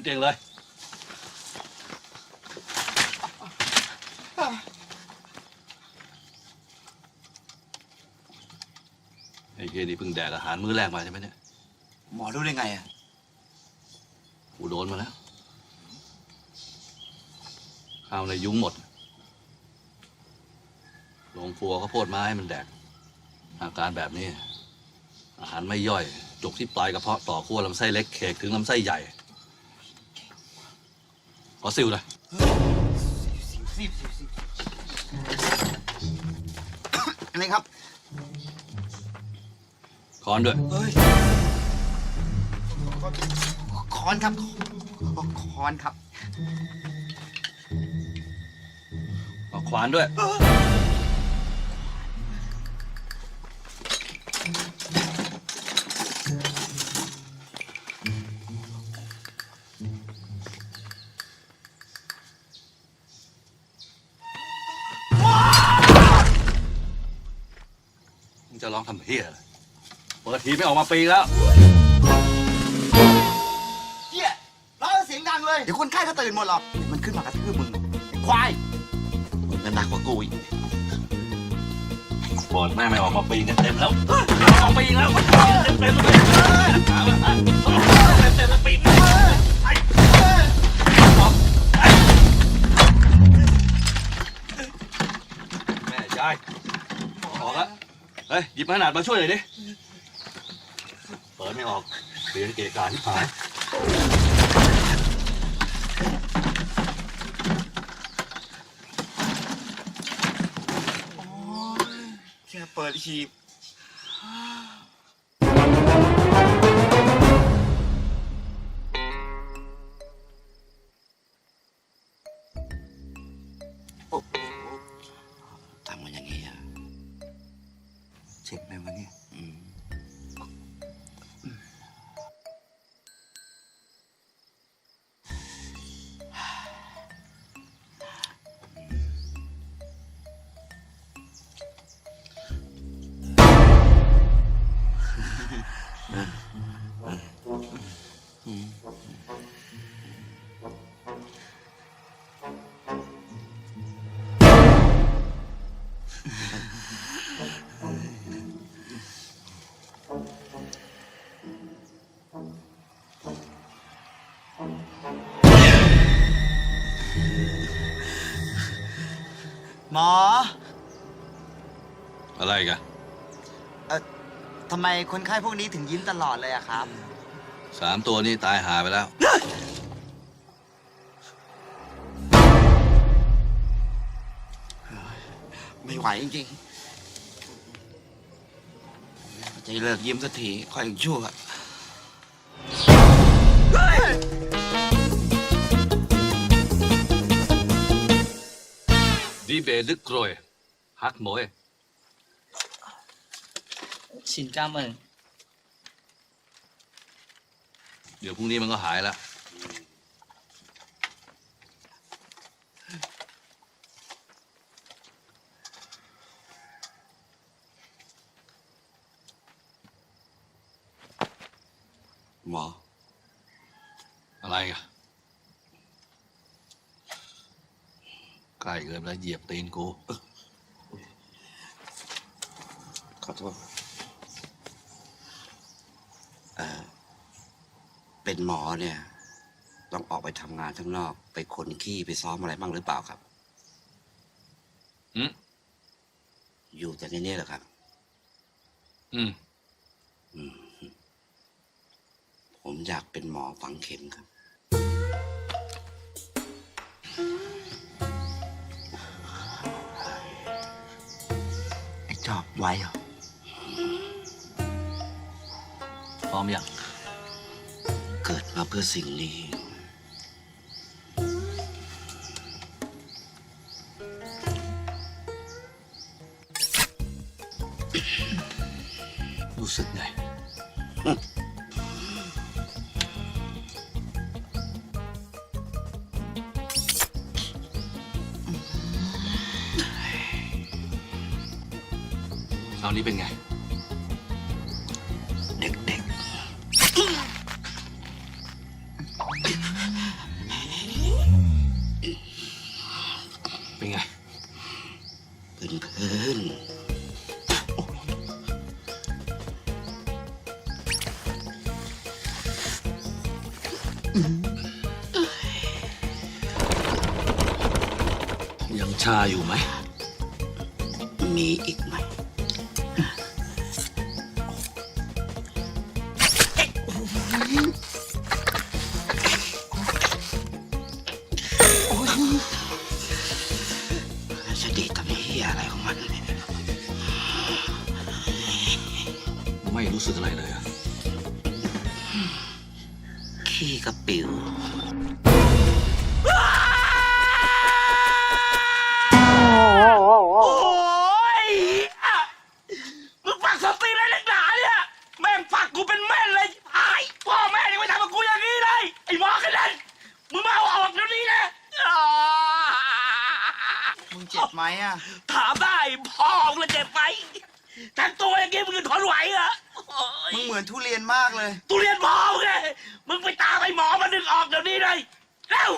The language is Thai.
ขึ้นเตียงเลยไอ้เกนี่เพิ่งแดกอาหารมื้อแรกมาใช่ไหมเนี่ยหมอรู้ได้ไงอะ กูโดนมาแล้วข้าวในยุ้งหมดลงครัวข้าวโพดมาให้มันแดก อาการแบบนี้ อาหารไม่ย่อยจกที่ปลายกระเพาะต่อขั้วลำไส้เล็กเขกถึงลำไส้ใหญ่ ขอซิวเลยสิบสิบสิบอะไรครับคอนด้วยเฮ้ยคอนครับคอนครับเอาขวานด้วย มึงจะร้องทำเฮียอะไรเปิดทีไม่ออกมาปีแล้ว เฮียร้องเสียงดังเลย เดี๋ยวคนไข้ก็ตื่นหมดหรอก มันขึ้นมากระทืบมึงไอ้ควาย มึงก็หนักกว่ากูอีกบอดแม่ไม่ออกมาปีนเต็มๆแล้วไม่ออกมาปีนแล้วเต็มๆเลยถามว่าเต็มๆแล้วปีนไอ้แเฮ้ยหยิบขนาดมาช่วยหน่อยดิ เปิดไม่ออกเปลี่ยนเกะกาที่ผายแค่เปิดทีบ หมออะไรกันทำไมคนไข้พวกนี้ถึงยิ้มตลอดเลยอะครับ สามตัวนี้ตายหาไปแล้ว ไม่ไหวจริงๆจะเลิกยิ้มสักทีค่อยชั่ว ดีเบดึกโกรยฮักโมย xin cảm ơn เดี๋ยวพรุ่งนี้มันก็หายแล้วหมออะไรกันใก ล้เกินไปแล้วเหยียบตีนกูขอโทษเออเป็นหมอเนี่ย ต้องออกไปทำงานข้างนอก ไปขนขี้ไปซ้อมอะไรบ้างหรือเปล่าครับอืมอยู่แต่ในนี้เหรอครับ อืม อืม ผมอยากเป็นหมอฝังเข็มครับ ไว้เหรอพร้อมยังเกิดมาเพื่อสิ่งนี้ รู้สึกไง อนนี้เป็นไง เด็กๆ เป็นไงเพื่อนเพื่อนยังชาอยู่ไหม มีอีกไหม รู้สึกอะไรเลยอะขี้กระปิวโอ้ยอะมึงฝักสติอะไรนักหนาเนี่ย แม่งฝักกูเป็นแม่นเลยหายพ่อแม่ยังไม่ทำกับกูอย่างนี้เลย ไอ้หมอกันนั่นมึงมาเอาออกเดี๋ยวนี้นะอ่ามึงเจ็บไหมอะ ถามได้พ่อมึงจะเจ็บไหมทั้งตัวอย่างงี้มึงจะทนไหวเหรอโอ้ย มึงเหมือนทุเรียนมากเลยตุเรียนหมอมึงไงมึงไปตามไอ้หมอมาดึงออกเดี๋ยวนี้เลยเร็ว